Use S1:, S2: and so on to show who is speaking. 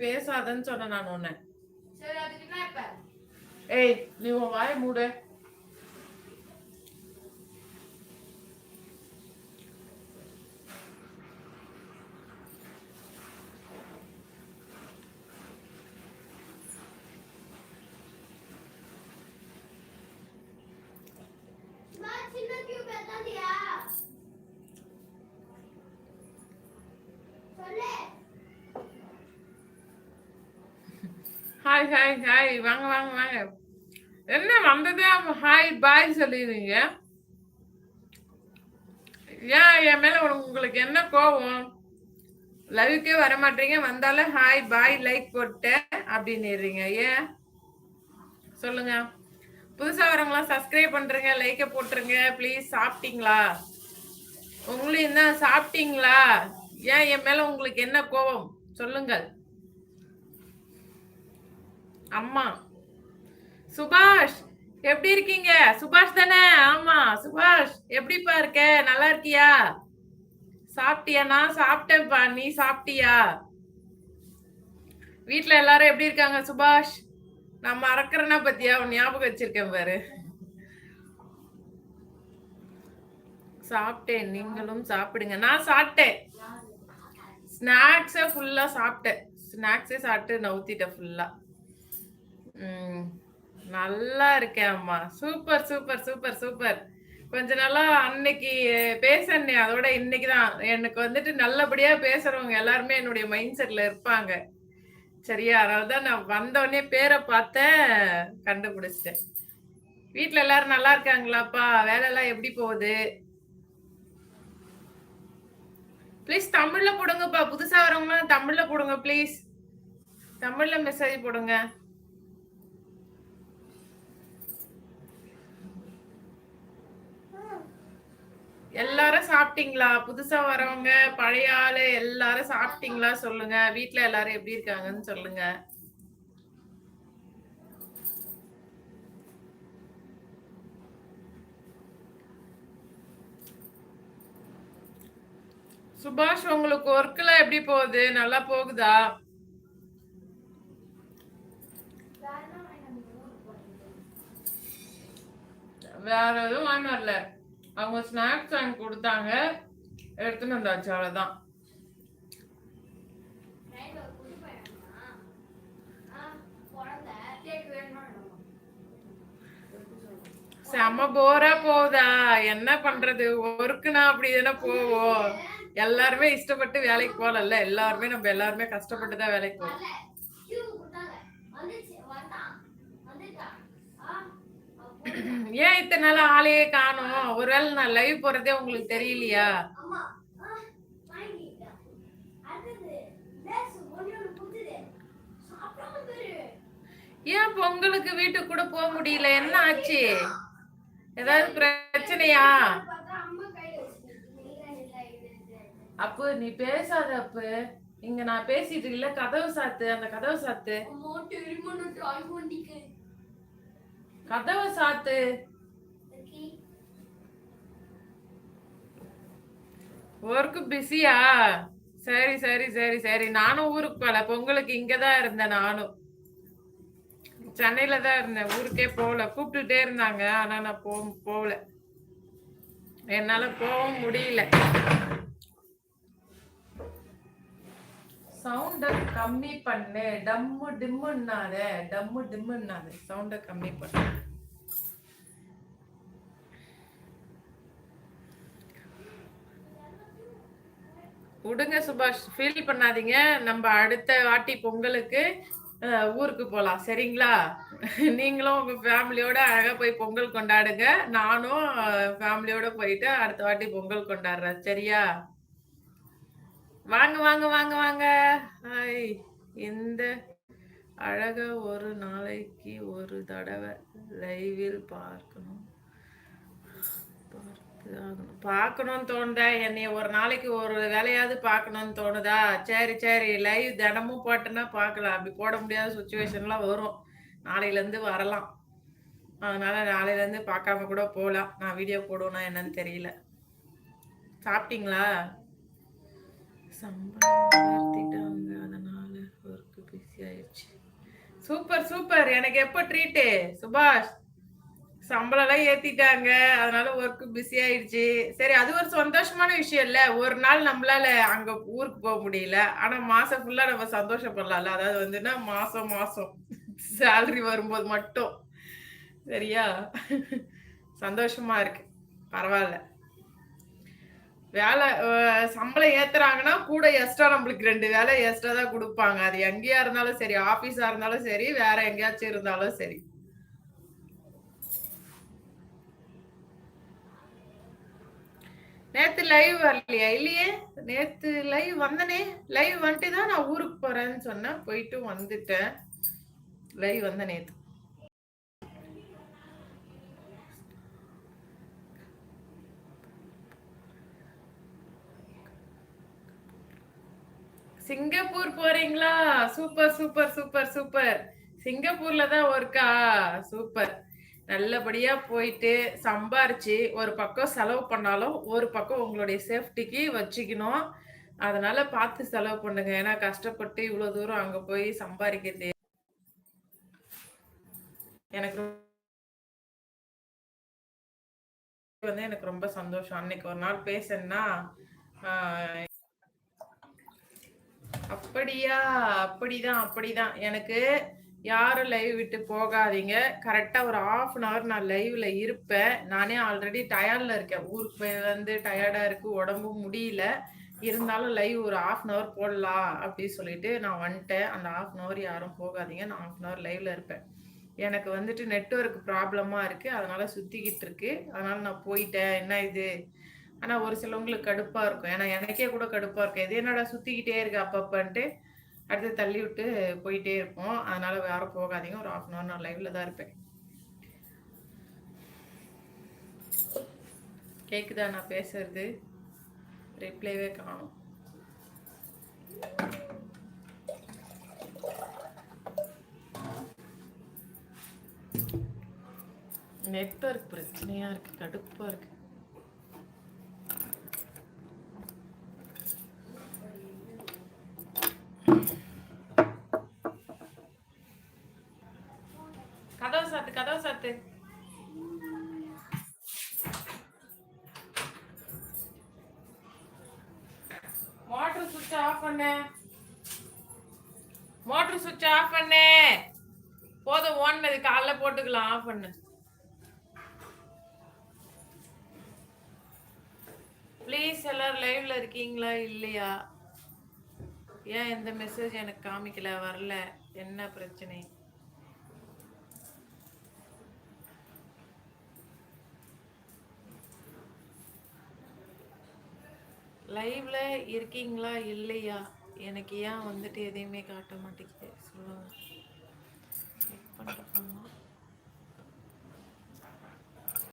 S1: பேசாதன்னு சொன்னேன் நான் உன்னை. ஏய் நீ உன் வாயை மூடு. ஹாய் ஹாய் ஹாய் வாங்க வாங்க வாங்க. என்ன வந்ததே ஹாய் பாய் சொல்லிடுறீங்க? ஏன் என் மேல உங்களுக்கு என்ன கோவம்? லவ்க்கே வர மாட்டீங்க வந்தாலும் ஹாய் பாய் லைக் போட்டேன் அப்படின்னுறீங்க ஏன்? சொல்லுங்க. புதுசாக வரவங்களாம் சப்ஸ்கிரைப் பண்ணுறீங்க லைக்கை போட்டுருங்க. ப்ளீஸ் சாப்பிட்டீங்களா? உங்களையும் என்ன சாப்பிட்டீங்களா? ஏன் என் மேலே உங்களுக்கு என்ன கோவம்? சொல்லுங்கள். அம்மா. சுபாஷ் எப்படி இருக்கீங்க? சுபாஷ் தானே? ஆமா சுபாஷ் எப்படிப்பா இருக்க? நல்லா இருக்கியா? சாப்பிட்டியா நான் சாப்பிட்டேன்ப்பா. நீ சாப்பிட்டியா? வீட்டுல எல்லாரும் எப்படி இருக்காங்க சுபாஷ்? நான் மறக்கிறேன்னா பத்தியா? உன் ஞாபகம் வச்சிருக்கேன் பாரு. சாப்பிட்டேன். நீங்களும் சாப்பிடுங்க. நான் சாப்பிட்டேன். ஸ்நாக்ஸை ஃபுல்லா சாப்பிட்டேன். ஸ்நாக்ஸே சாப்பிட்டு நவுத்திட்டேன் ஃபுல்லா நல்லா இருக்கேன் அம்மா. Super super super super. கொஞ்ச நாளா அன்னைக்கு பேசனே அதோட இன்னைக்குதான். எனக்கு வந்துட்டு நல்லபடியா பேசுறவங்க எல்லாருமே என்னுடைய மைண்ட் செட்ல இருப்பாங்க. சரியா? அதனாலதான் நான் வந்தோடனே பேரை பார்த்தேன் கண்டுபிடிச்சிட்டேன். வீட்டுல எல்லாரும் நல்லா இருக்காங்களாப்பா? வேலை எல்லாம் எப்படி போகுது? ப்ளீஸ் தமிழ்ல போடுங்கப்பா. புதுசா வரவங்க தமிழ்ல போடுங்க ப்ளீஸ் தமிழ்ல மெசேஜ் போடுங்க எல்லாரும் சாப்பிட்டீங்களா? புதுசா வரவங்க பழைய ஆளு எல்லாரும் சாப்பிட்டீங்களா சொல்லுங்க. வீட்ல எல்லாரும் எப்படி இருக்காங்கன்னு சொல்லுங்க. சுபாஷ் உங்களுக்கு ஒர்க்லாம் எப்படி போகுது? நல்லா போகுதா? வேற எதுவும் வாங்க அவங்க ஸ்நாக்ஸ் வாங்கி கொடுத்தாங்க. எடுத்துன்னு வந்தாச்சு
S2: வேணுமா?
S1: செம போரா போகுதா? என்ன பண்றது? ஒர்க்குனா அப்படி தானே போவோம். எல்லாருமே இஷ்டப்பட்டு வேலைக்கு போகல எல்லாருமே நம்ம எல்லாருமே கஷ்டப்பட்டு தான் வேலைக்கு போறோம்
S2: வரல. கியூ கொடுத்தாங்க. வந்துச்சு, வந்தான். வந்துட்டான். ஆ, அப்போ-
S1: ஏன் இத்தனை நாள் ஆளையே காணோம்? ஒருவேளை நான் லைவ் போறதே உங்களுக்கு தெரியலையா. ஏன் பொங்கலுக்கு வீட்டுக்கு கூட போக முடியல? என்ன ஆச்சு? ஏதாவது பிரச்சனையா. அப்பு நீ பேசாத அப்பு. இங்க நான் பேசிட்டு இல்ல கதவு சாத்து. அந்த கதவு சாத்து. கதவை சாத்து.
S2: ஓகே.
S1: ஒர்க் பிஸியா சரி சரி சரி சரி. நானும் ஊருக்கு போகல பொங்கலுக்கு இங்கதான் இருந்தேன் நானும். சென்னையில தான் இருந்தேன். ஊருக்கே போகல. கூப்பிட்டுட்டே இருந்தாங்க. ஆனா நான் போ போகல. என்னால போகவும் முடியல. சவுண்ட கம்மி பண்ணு. டம்மு டிம்முன்னாத டம்மு டிம்முன்னாத. சவுண்ட கம்மி பண்ணு. விடுங்க சுபாஷ் ஃபீல் பண்ணாதீங்க. நம்ம அடுத்த வாட்டி பொங்கலுக்கு ஊருக்கு போகலாம் சரிங்களா? நீங்களும் உங்கள் ஃபேமிலியோட அழகா போய் பொங்கல் கொண்டாடுங்க. நானும் ஃபேமிலியோட போயிட்டு அடுத்த வாட்டி பொங்கல் கொண்டாடுறேன். சரியா? வாங்க வாங்க வாங்க வாங்க. இந்த அழக ஒரு நாளைக்கு ஒரு தடவை லைவில் பார்க்கணும்? பார்க்கணும்னு தோணுதா? என்னைய ஒரு நாளைக்கு ஒரு வேலையாவது பார்க்கணும்னு தோணுதா? சரி சரி. லைவ் தினமும் போட்டேன்னா பார்க்கலாம். அப்படி போட முடியாத சுச்சுவேஷன்லாம் வரும். நாளையிலேருந்து வரலாம். அதனால நாளையிலேருந்து பார்க்காம கூட போகலாம். நான் வீடியோ போடுவேனா என்னன்னு தெரியல. சாப்பிட்டீங்களா? சம்பளம் சூப்பர் சூப்பர். எனக்கு எப்போ ட்ரீட்டு சுபாஷ் சம்பளம்லாம் ஏத்திட்டாங்க. அதனால ஒர்க் பிஸி ஆயிடுச்சு. சரி அது ஒரு சந்தோஷமான விஷயம் இல்ல. ஒரு நாள் நம்மளால அங்க ஊருக்கு போக முடியல. ஆனா மாசம் ஃபுல்லா நம்ம சந்தோஷப்படலாம்ல. அதாவது வந்துன்னா மாசம் மாசம் சேலரி வரும்போது மட்டும். சரியா? சந்தோஷமா இருக்கு. பரவாயில்ல. வேலை சம்பளம் ஏத்துறாங்கன்னா கூட எக்ஸ்ட்ரா நம்மளுக்கு ரெண்டு வேலை எக்ஸ்ட்ரா தான் கொடுப்பாங்க. அது எங்கேயா இருந்தாலும் சரி ஆபீஸா இருந்தாலும் சரி வேற எங்கேயாச்சும் இருந்தாலும் சரி. நேத்து லைவ் வரலையா? இல்லையே? நேத்து லைவ் வந்தனே? லைவ் வந்துட்டு தான் நான் ஊருக்கு போறேன்னு சொன்னேன். போயிட்டு வந்துட்டேன். லைவ் வந்த நேத்து. சிங்கப்பூர் போறீங்களா? Super super super super. சிங்கப்பூர்ல தான் ஒர்க்கா சூப்பர். நல்லபடியா போயிட்டு சம்பாரிச்சு ஒரு பக்கம் செலவு பண்ணாலும் ஒரு பக்கம் உங்களுடைய சேஃப்டிக்கு வச்சுக்கணும். அதனால பார்த்து செலவு பண்ணுங்க. ஏன்னா கஷ்டப்பட்டு இவ்வளவு தூரம் அங்க போய் சம்பாதிக்கிறது. எனக்கு வந்து எனக்கு ரொம்ப சந்தோஷம். அன்னைக்கு ஒரு நாள் பேசணும்னா அப்படியா? அப்படிதான் அப்படிதான். எனக்கு யாரும் லைவ் விட்டு போகாதீங்க. கரெக்டா ஒரு ஆஃப் அன் ஹவர் நான் லைவ்ல இருப்பேன். நானே ஆல்ரெடி டயர்ட்ல இருக்கேன். ஊருக்கு போய் வந்து டயர்டா இருக்கு உடம்பும் முடியல. இருந்தாலும் லைவ் ஒரு ஆஃப் அன் ஹவர் போடலாம் அப்படின்னு சொல்லிட்டு நான் வந்துட்டேன். அந்த ஆஃப் அன் ஹவர் யாரும் போகாதீங்க. நான் ஆஃப் அன் ஹவர் லைவ்ல இருப்பேன். எனக்கு வந்துட்டு நெட்ஒர்க் ப்ராப்ளமாக இருக்குது அதனால சுற்றிக்கிட்டு இருக்கு. அதனால நான் போயிட்டேன். என்ன இது? ஆனா ஒரு சிலவங்களுக்கு கடுப்பா இருக்கும். ஏன்னா எனக்கே கூட கடுப்பா இருக்கும். இது என்னடா சுத்திக்கிட்டே இருக்கு அப்பப்பன்ட்டு? அடுத்து தள்ளி விட்டு போயிட்டே இருப்போம். அதனால யாரும் போகாதீங்க. ஒரு ஆஃப் அன் ஹவர் நான் லைவ்ல தான் இருப்பேன். கேக்குதா? நான் பேசுறது? ரிப்ளைவே காணும். நெட்வொர்க் பிரச்சனையா இருக்கு. கடுப்பா இருக்கு கதவு சாத்து கதவு சாத்து மோட்டர் சுவிட்ச் ஆஃப் பண்ணு. மோட்டர் சுவிட்ச் ஆஃப் பண்ணு. போதும் ஓடுனது காலைல போட்டுக்கலாம் ஆஃப் பண்ணு. ப்ளீஸ் எல்லாரும் லைவ்ல இருக்கீங்களா இல்லையா? ஏன் எந்த மெசேஜ் எனக்கு காமிக்கல வரல? என்ன பிரச்சனை? லைவ்ல இருக்கீங்களா? இல்லையா? எனக்கு ஏன் வந்துட்டு எதையுமே காட்ட மாட்டேங்குது? சொல்லுங்கள் செக் பண்ணிட்டு